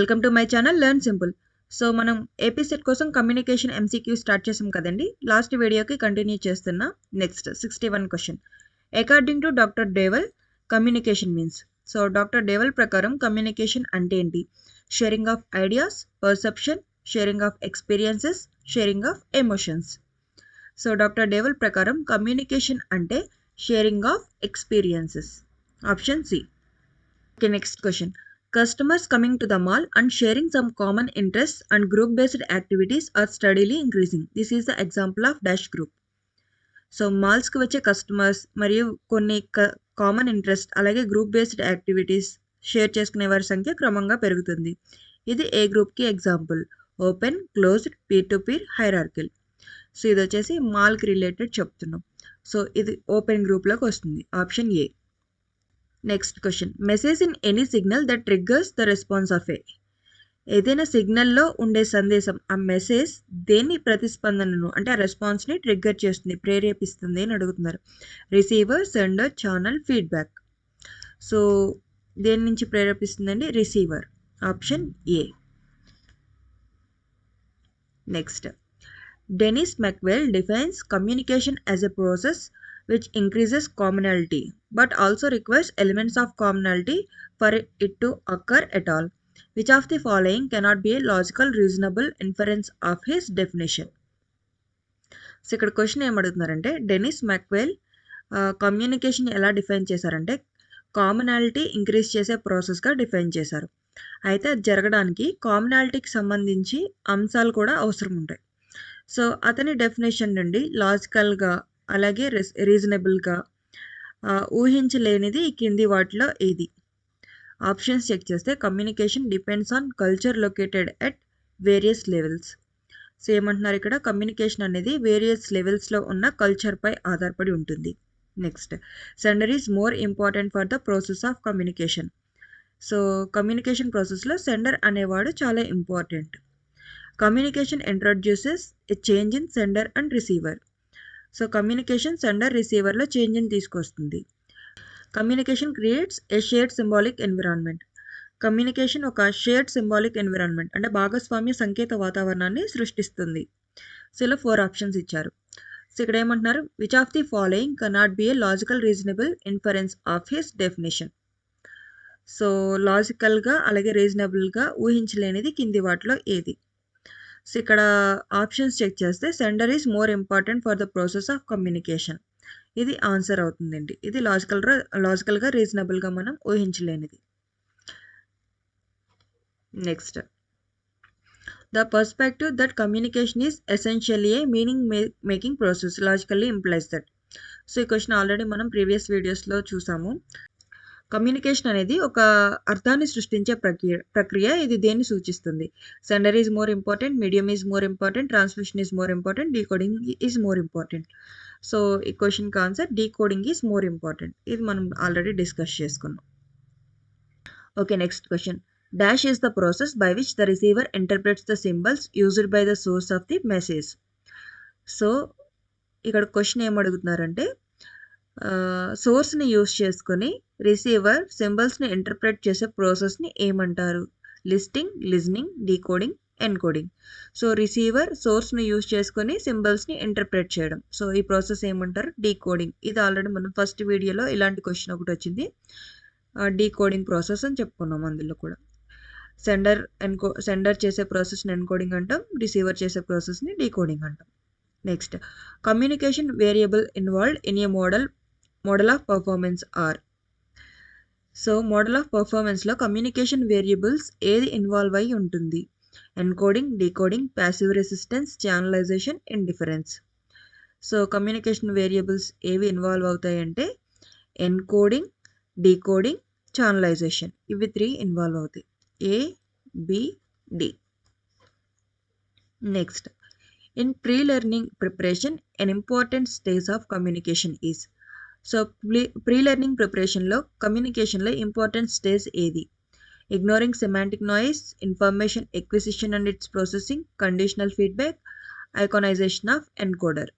Welcome to my channel learn simple. So మనం AP set కోసం communication MCQ start చేసాం కదండి. లాస్ట్ వీడియోకి కంటిన్యూ చేస్తున్నా next sixty one question. According to doctor Deval communication means so doctor Deval ప్రకారం communication అంటే ఏంటి? Sharing of ideas perception sharing of experiences sharing of emotions so doctor Deval ప్రకారం communication అంటే sharing of experiences option C okay next question Customers coming to the mall and sharing some common interests and group based activities are steadily increasing. This is the example of dash group. So మాల్స్కి వచ్చే customers మరియు కొన్ని common interest అలాగే group based activities share చేసుకునే వారి సంఖ్య క్రమంగా పెరుగుతుంది. ఇది ఏ గ్రూప్కి example open closed peer to peer hierarchical so ఇది వచ్చేసి మాల్కి రిలేటెడ్ చెప్తున్నాం. సో ఇది ఓపెన్ గ్రూప్లోకి వస్తుంది. Option A next question message in any signal that triggers the response of a ఏదైనా సిగ్నల్లో ఉండే సందేశం ఆ మెసేజ్ దేన్ని ప్రతిస్పందనను అంటే ఆ రెస్పాన్స్ని ట్రిగ్గర్ చేస్తుంది ప్రేరేపిస్తుంది అని అడుగుతున్నారు. Receiver sender channel feedback so దేని నుంచి ప్రేరేపిస్తుందండి? Receiver option A next Denis McQuail defines communication as a process which increases commonality but also requires elements of commonality for it to occur at all. Which of the following cannot be a logical, reasonable inference of his definition? So ఇక్కడ question ఏమడుగుతున్నారంటే Denis McQuail communication ఎలా define చేశారంటే commonality increase చేసే ప్రాసెస్గా define చేశారు అయితే అది జరగడానికి కామనాలిటీకి సంబంధించి అంశాలు కూడా అవసరం ఉంటాయి సో అతని డెఫినేషన్ నుండి లాజికల్గా అలాగే రీజనబుల్గా ఊహించలేనిది కింది వాటిలో ఏది? ఆప్షన్స్ చెక్ చేస్తే communication depends on culture located at various levels. So ఏమంటున్నారు ఇక్కడ? కమ్యూనికేషన్ అనేది వేరియస్ లెవెల్స్లో ఉన్న కల్చర్పై ఆధారపడి ఉంటుంది. Next. Sender is more important for the process of communication. So communication ప్రాసెస్లో సెండర్ అనేవాడు చాలా important. Communication introduces a change in sender and receiver. So communication sender రిసీవర్లో చేంజ్ని తీసుకొస్తుంది. Communication creates a shared symbolic environment communication ఒక shared symbolic environment అంటే భాగస్వామ్య సంకేత వాతావరణాన్ని సృష్టిస్తుంది. సో ఇలా ఫోర్ ఆప్షన్స్ ఇచ్చారు. సో ఇక్కడ ఏమంటున్నారు? Which of the following cannot be a logical reasonable inference of his definition so లాజికల్గా అలాగే రీజనబుల్గా ఊహించలేనిది కింది వాటిలో ఏది? సో ఇక్కడ ఆప్షన్స్ చెక్ చేస్తే sender is more important for the process of communication ఇది ఆన్సర్ అవుతుందండి ఇది లాజికల్ లాజికల్గా రీజనబుల్గా మనం ఊహించలేనిది. Next the perspective that communication is essentially a meaning making process logically implies that so ఈ క్వశ్చన్ ఆల్రెడీ మనం ప్రీవియస్ వీడియోస్లో చూసాము. కమ్యూనికేషన్ అనేది ఒక అర్థాన్ని సృష్టించే ప్రక్రియ ప్రక్రియ. ఇది దేన్ని సూచిస్తుంది? Sender is more important medium is more important transmission is more important decoding is more important. So ఈ క్వశ్చన్కి answer decoding is more important. ఇది మనం ఆల్రెడీ డిస్కస్ చేసుకున్నాం. Okay next question. Dash is the process by which the receiver interprets the symbols used by the source of the message. So ఇక్కడ question ఏం అడుగుతున్నారంటే సోర్స్ని use చేసుకొని receiver సింబల్స్ని interpret చేసే ప్రాసెస్ని ఏమంటారు? Listing listening decoding encoding. So receiver సోర్స్ని use చేసుకొని సింబల్స్ని ఇంటర్ప్రెట్ చేయడం. సో ఈ ప్రాసెస్ ఏమంటారు? డీకోడింగ్. ఇది ఆల్రెడీ మనం ఫస్ట్ వీడియోలో ఇలాంటి క్వశ్చన్ ఒకటి వచ్చింది. డీకోడింగ్ ప్రాసెస్ అని చెప్పుకున్నాం అందులో కూడా. సెండర్ ఎన్కో సెండర్ చేసే ప్రాసెస్ని ఎన్కోడింగ్ అంటాం. రిసీవర్ చేసే ప్రాసెస్ని డీకోడింగ్ అంటాం. Next. Communication variable involved in a model model of performance are. So model of పర్ఫార్మెన్స్లో communication variables ఏది ఇన్వాల్వ్ అయి ఉంటుంది? Encoding decoding passive resistance channelization indifference. So communication variables ఏవి ఇన్వాల్వ్ అవుతాయంటే ఎన్కోడింగ్ డీకోడింగ్ ఛానలైజేషన్. ఇవి three involve అవుతాయి. A B D. Next. In pre learning preparation an important stage of communication is. So pre pre learning ప్రిపరేషన్లో కమ్యూనికేషన్లో important stage ఏది? Ignoring semantic noise information acquisition and its processing conditional feedback iconization of encoder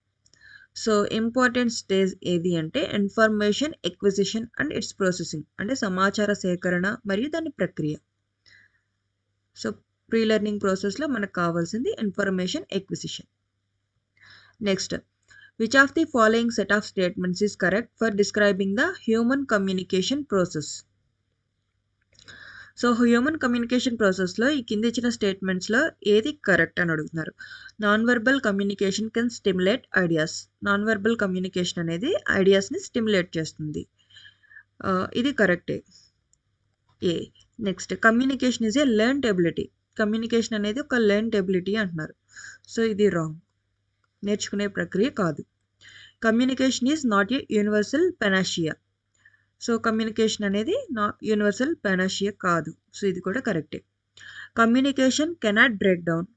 so important stage ఏది అంటే information acquisition and its processing అంటే సమాచార సేకరణ మరియు దాని ప్రక్రియ. సో ప్రీ లెర్నింగ్ ప్రాసెస్లో మనకు కావాల్సింది information acquisition next which of the following set of statements is correct for describing the human communication process so human communication ప్రాసెస్లో ఈ కింద ఇచ్చిన స్టేట్మెంట్స్లో ఏది కరెక్ట్ అని అడుగుతున్నారు? Non verbal communication can stimulate ideas non verbal communication అనేది ఐడియాస్ని స్టిమ్యులేట్ చేస్తుంది ఇది కరెక్టే A. Next communication is a learn ability communication అనేది ఒక లెర్న్ ఎబిలిటీ అంటున్నారు. సో ఇది రాంగ్ నేర్చుకునే ప్రక్రియ కాదు. Communication is not a universal panacea so communication అనేది నా యూనివర్సల్ పెనాషియా కాదు. సో ఇది కూడా కరెక్టే communication cannot break down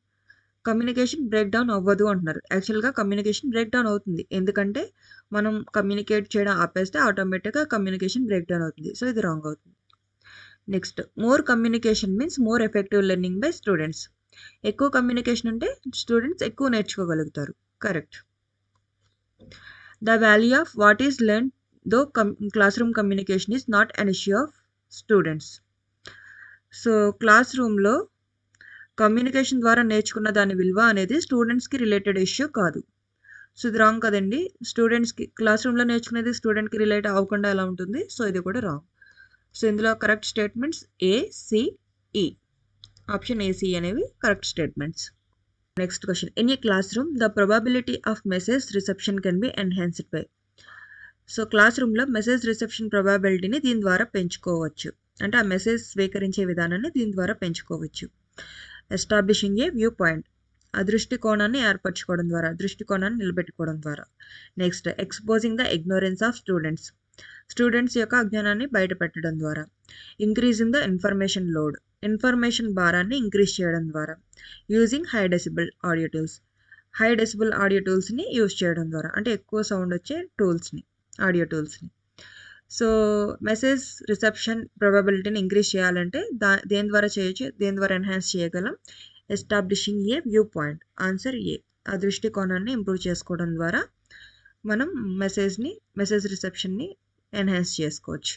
communication break down అవ్వదు అంటున్నారు. యాక్చువల్గా కమ్యూనికేషన్ బ్రేక్ డౌన్ అవుతుంది. ఎందుకంటే మనం కమ్యూనికేట్ చేయడం ఆపేస్తే ఆటోమేటిక్గా కమ్యూనికేషన్ బ్రేక్ డౌన్ అవుతుంది. సో ఇది రాంగ్ అవుతుంది. Next more communication means more effective learning by students ఎక్కువ కమ్యూనికేషన్ ఉంటే స్టూడెంట్స్ ఎక్కువ నేర్చుకోగలుగుతారు. Correct the value of what is learn though come classroom communication is not an issue of students so class రూమ్లో communication ద్వారా నేర్చుకున్న దాని విలువ అనేది స్టూడెంట్స్కి రిలేటెడ్ ఇష్యూ కాదు. సో ఇది రాంగ్ కదండి. స్టూడెంట్స్కి క్లాస్ రూమ్లో నేర్చుకునేది స్టూడెంట్కి రిలేట్ అవ్వకుండా ఎలా ఉంటుంది? సో ఇది కూడా రాంగ్ సో ఇందులో correct statements A C E option A C అనేవి correct statements next question in a classroom the probability of message reception can be enhanced by so class రూమ్లో మెసేజ్ రిసెప్షన్ ప్రొబాబిలిటీని దీని ద్వారా పెంచుకోవచ్చు. అంటే ఆ మెసేజ్ స్వీకరించే విధానాన్ని దీని ద్వారా పెంచుకోవచ్చు. ఎస్టాబ్లిషింగ్ ఏ వ్యూ పాయింట్ ఆ దృష్టికోణాన్ని ఏర్పరచుకోవడం ద్వారా దృష్టికోణాన్ని నిలబెట్టుకోవడం ద్వారా. Next exposing the ignorance of students students యొక్క అజ్ఞానాన్ని బయటపెట్టడం ద్వారా. Increasing the information load information భారాన్ని ఇంక్రీజ్ చేయడం ద్వారా using high decibel audio tools high decibel audio టూల్స్ని use చేయడం ద్వారా అంటే ఎక్కువ సౌండ్ వచ్చే టూల్స్ని ఆడియో టూల్స్ని సో మెసేజ్ రిసెప్షన్ ప్రొబబిలిటీని ఇంక్రీజ్ చేయాలంటే దా దేని ద్వారా చేయొచ్చు? దేని ద్వారా ఎన్హాన్స్ చేయగలం? Establishing a viewpoint answer A ఆ దృష్టికోణాన్ని ఇంప్రూవ్ చేసుకోవడం ద్వారా మనం మెసేజ్ని మెసేజ్ రిసెప్షన్ని ఎన్హాన్స్ చేసుకోవచ్చు.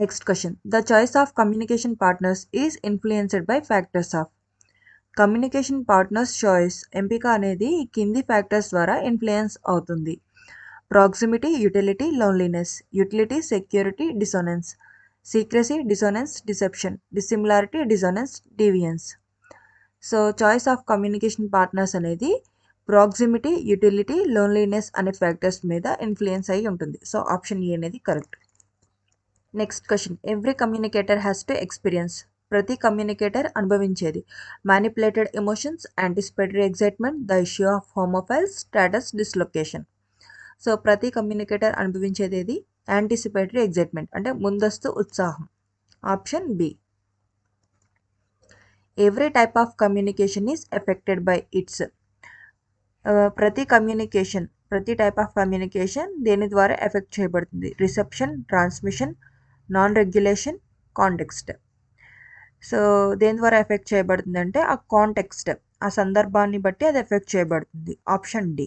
Next question the choice of communication partners is influenced by factors of communication partners choice ఎంపిక అనేది కింది ఫ్యాక్టర్స్ ద్వారా ఇన్ఫ్లుయెన్స్ అవుతుంది. Proximity utility loneliness utility security dissonance secrecy dissonance deception dissimilarity dissonance deviance so choice of communication partners అనేది proximity utility loneliness అనే factors మీద influence అయి ఉంటుంది. సో ఆప్షన్ ఏ అనేది correct next question every communicator has to experience ప్రతి communicator అనుభవించేది. Manipulated emotions anticipatory excitement the issue of homophiles status dislocation so ప్రతి communicator అనుభవించేది ఏది? యాంటిసిపేటరీ ఎగ్జైట్మెంట్ అంటే ముందస్తు ఉత్సాహం. Option B every type of communication is affected by its ప్రతి communication ప్రతి type of communication దేని ద్వారా ఎఫెక్ట్ చేయబడుతుంది? Reception transmission non regulation context so దేని ద్వారా ఎఫెక్ట్ చేయబడుతుంది అంటే ఆ కాంటెక్స్ట్ ఆ సందర్భాన్ని బట్టి అది ఎఫెక్ట్ చేయబడుతుంది. Option D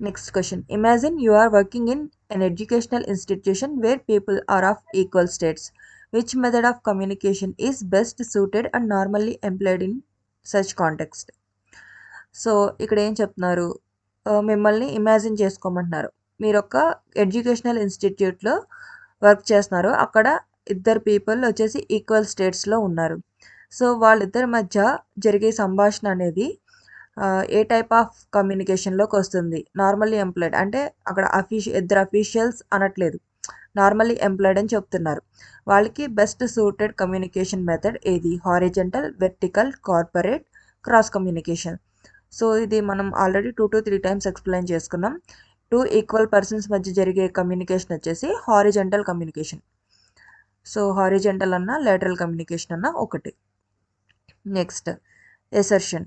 next question imagine you are working in an educational institution where people are of equal states which method of communication is best suited and normally employed in such context so ఇక్కడ ఏం చెప్తున్నారు? మిమ్మల్ని imagine చేసుకోమంటున్నారు. మీరు ఒక educational ఇన్స్టిట్యూట్లో work చేస్తున్నారు. అక్కడ ఇద్దరు పీపుల్ వచ్చేసి ఈక్వల్ స్టేట్స్లో ఉన్నారు. సో వాళ్ళిద్దరి మధ్య జరిగే సంభాషణ అనేది ఏ టైప్ ఆఫ్ కమ్యూనికేషన్లోకి వస్తుంది? Normally employed. అంటే అక్కడ అఫీషియ ఇద్దరు అఫీషియల్స్ అనట్లేదు. నార్మల్లీ ఎంప్లాయిడ్ అని చెప్తున్నారు. వాళ్ళకి బెస్ట్ సూటెడ్ కమ్యూనికేషన్ మెథడ్ ఏది? Horizontal vertical corporate cross communication. So ఇది మనం already two to three times explain చేసుకున్నాం. టూ ఈక్వల్ పర్సన్స్ మధ్య జరిగే కమ్యూనికేషన్ వచ్చేసి హారిజెంటల్ కమ్యూనికేషన్. సో హారిజెంటల్ అన్న లేటరల్ కమ్యూనికేషన్ అన్న ఒకటి. Next assertion.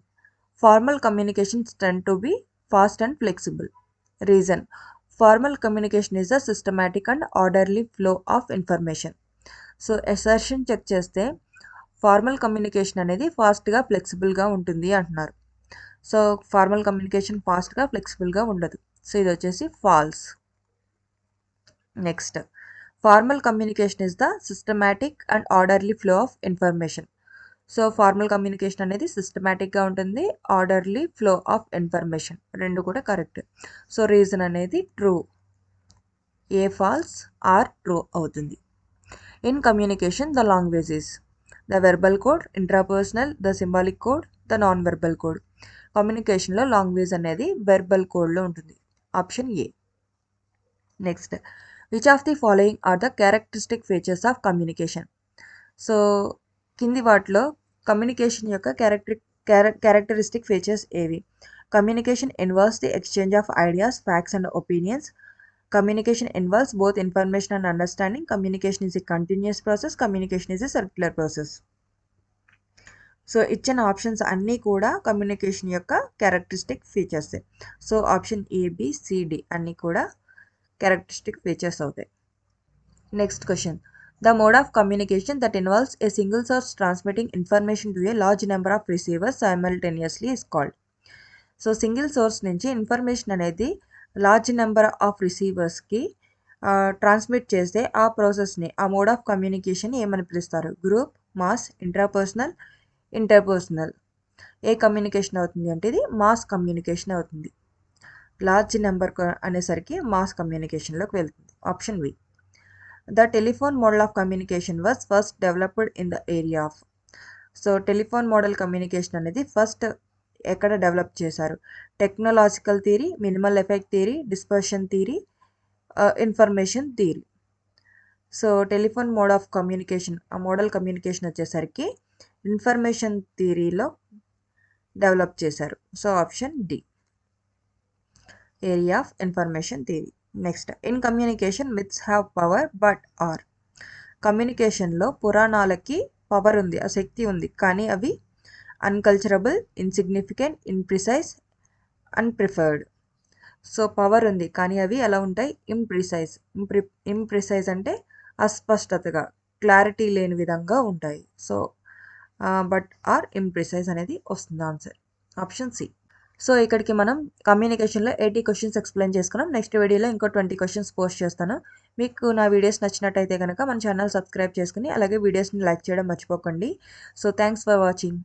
Formal communication tend to be fast and flexible reason. Formal communication is a systematic and orderly flow of information so assertion check చేస్తే formal communication అనేది ఫాస్ట్గా ఫ్లెక్సిబుల్గా ఉంటుంది అంటున్నారు. So formal communication ఫాస్ట్గా ఫ్లెక్సిబుల్గా ఉండదు. సో ఇది వచ్చేసి false next formal communication is the systematic and orderly flow of information so formal communication అనేది సిస్టమేటిక్గా ఉంటుంది ఆర్డర్లీ ఫ్లో ఆఫ్ ఇన్ఫర్మేషన్ రెండు కూడా కరెక్ట్ సో రీజన్ అనేది true A false or true అవుతుంది. In communication the language is the verbal code intrapersonal the symbolic code the non verbal code కమ్యూనికేషన్లో language అనేది verbal కోడ్లో ఉంటుంది. Option A next which of the following are the characteristic features of communication so కింది వాటిలో communication యొక్క character characteristic features ఏవి? Communication involves the exchange of ideas facts and opinions communication involves both information and understanding communication is a continuous process communication is a circular process so ఇచ్చిన options అన్నీ కూడా communication యొక్క characteristic ఫీచర్సే so option A B C D అన్నీ కూడా characteristic features అవుతాయి. Next question the mode of communication that involves a single source transmitting information to a large number of receivers simultaneously is called so single source నుంచి information అనేది large number of రిసీవర్స్కి transmit చేస్తే ఆ ప్రాసెస్ని ఆ mode of communication ఏమని పిలుస్తారు? Group mass intrapersonal interpersonal ఏ కమ్యూనికేషన్ అవుతుంది అంటే ఇది మాస్ కమ్యూనికేషన్ అవుతుంది. లార్జ్ నెంబర్ అనేసరికి మాస్ కమ్యూనికేషన్లోకి వెళ్తుంది. Option B the telephone model of communication was first developed in the area of so telephone model communication అనేది ఫస్ట్ ఎక్కడ డెవలప్ చేశారు? Technological theory minimal effect theory dispersion theory information theory so telephone mode of communication ఆ model communication వచ్చేసరికి information థియరీలో develop చేశారు. So option D. Area of information theory. Next in communication myths have power but are. కమ్యూనికేషన్లో పురాణాలకి power ఉంది ఆ శక్తి ఉంది కానీ అవి unculturable insignificant imprecise unpreferred. So power ఉంది కానీ అవి ఎలా ఉంటాయి? ఇంప్రిసైజ్ ఇంప్రి ఇంప్రిసైజ్ అంటే అస్పష్టతగా క్లారిటీ లేని విధంగా ఉంటాయి. సో బట్ ఆర్ ఇంప్రిసైజ్ అనేది వస్తుంది ఆన్సర్ ఆప్షన్ సి సో ఇక్కడికి మనం కమ్యూనికేషన్లో ఎయిటీ క్వశ్చన్స్ ఎక్స్ప్లెయిన్ చేసుకున్నాం. నెక్స్ట్ వీడియోలో ఇంకో ట్వంటీ క్వశ్చన్స్ పోస్ట్ చేస్తాను. మీకు నా వీడియోస్ నచ్చినట్టయితే కనుక మన ఛానల్ సబ్స్క్రైబ్ చేసుకుని అలాగే వీడియోస్ని లైక్ చేయడం మర్చిపోకండి. So thanks for watching